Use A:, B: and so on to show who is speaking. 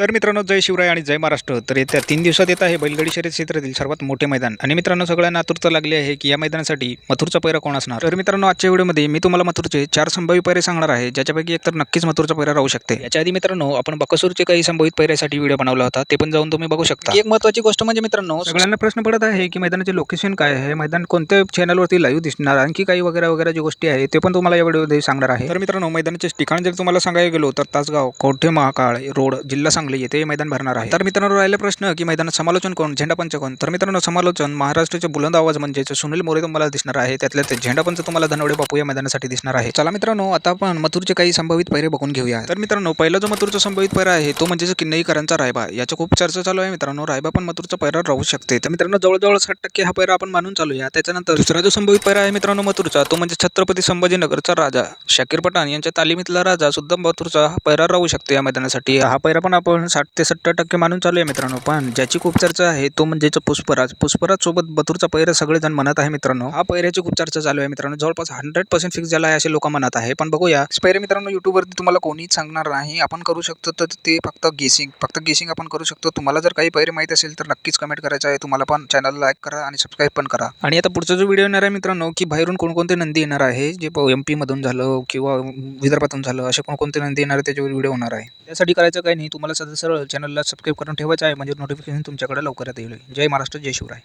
A: तर मित्रांनो जय शिवराय आणि जय महाराष्ट्र. तर येत्या तीन दिवसात येत आहे बैलगाडी शर्यत क्षेत्रातील सर्वात मोठे मैदान. आणि मित्रांनो सगळ्यांना आतुरता लागली आहे की या मैदानासाठी मथुरचा पैरा कोण असणार? तर मित्रांनो आजच्या व्हिडिओमध्ये मी तुम्हाला मथुरचे चार संभाव्य पैरे सांगणार आहे ज्याच्यापैकी एक तर नक्कीच मथुरचा पैरा राहू शकते. याच्या आधी मित्रांनो आपण बकसूरचे काही संभावित पैऱ्यासाठी व्हिडिओ बनवला होता ते पण जाऊन तुम्ही बघू शकता. एक महत्वाची गोष्ट म्हणजे मित्रांनो सगळ्यांना प्रश्न पडत आहे की मैदानाचे लोकेशन काय आहे? मैदान कोणत्या चॅनलवरती लाईव्ह दिसणार? आणखी काही वगैरे वगैरे जी गोष्टी आहे ते पण तुम्हाला या व्हिडिओमध्ये सांगणार आहे. तर मित्रांनो मैदानाचे ठिकाण जर तुम्हाला सांगायला गेलो तर तासगाव कोठे महाकाळ रोड जिल्हा सांगली. येथे मैदान भरणार आहे. तर मित्रांनो राहिला प्रश्न की मैदानात समालोचन कोण झेंडापंच कोण? तर मित्रांनो समालोचन महाराष्ट्राचे बुलंद आवाज म्हणजेच सुनील मोरे तुम्हाला दिसणार आहे. त्यातल्या ते झेंडापंच तुम्हाला धनवडे बापू या मैदानासाठी दिसणार आहे. चला मित्रांनो आता आपण मथुरचे काही संभावित पैरे बघून घेऊया. तर मित्रांनो पहिला जो मथुरचा संभावित पैरा आहे तो म्हणजे किन्नईकरांचा रायबा. याच्या खूप चर्चा चालू आहे मित्रांनो. रायबा पण मथुरचा पैरा राहू शकते. तर मित्रांनो जवळजवळ साठ टक्के हा पैरा आपण मानून चालूया. त्याच्यानंतर दुसरा जो संभावित पैरा आहे मित्रांनो मथुरचा तो म्हणजे छत्रपती संभाजीनगरचा राजा. शाकीर पठाण यांच्या तालिमीतला राजा सुद्धा मथुरचा पैरा राहू शकतो या मैदानासाठी. हा पैरा पण आपण साठ ते सत्तर टक्के मानून चालू आहे मित्रांनो. पण ज्याची खूप चर्चा आहे तो म्हणजे पुष्पराज. पुष्पराज सोबत मथुरचा पैरा सगळेजण म्हणत आहे मित्रांनो. हा पैऱ्याची खूप चर्चा चालू आहे मित्रांनो. जवळपास हंड्रेड पर्सेंट फिक्स झाला आहे असे लोक म्हणत आहे. पण बघूया पैरे मित्रांनो युट्यूबवरती तुम्हाला कोणीच सांगणार नाही. आपण करू शकतो तर ते फक्त गेसिंग फक्त गेसिंग आपण करू शकतो. तुम्हाला जर काही पैरे माहीत असेल तर नक्कीच कमेंट करायचं आहे. तुम्हाला पण चॅनल लाईक करा आणि सबस्क्राईब पण करा. आणि आता पुढचा जो व्हिडिओ येणार आहे मित्रांनो की बाहेरून कोणकोणते नंदी येणार आहे जे एम मधून झालं किंवा विदर्भातून झालं असे कोणकोणते नंदी येणार आहे त्याच्यावर व्हिडिओ होणार आहे. त्यासाठी करायचं काही नाही. तुम्हाला सध्या सरळ चॅनलला सबस्क्राईब करून ठेवायचं आहे. म्हणजे नोटिफिकेशन तुमच्याकडे लवकरात येईल. जय महाराष्ट्र जय शिवराय.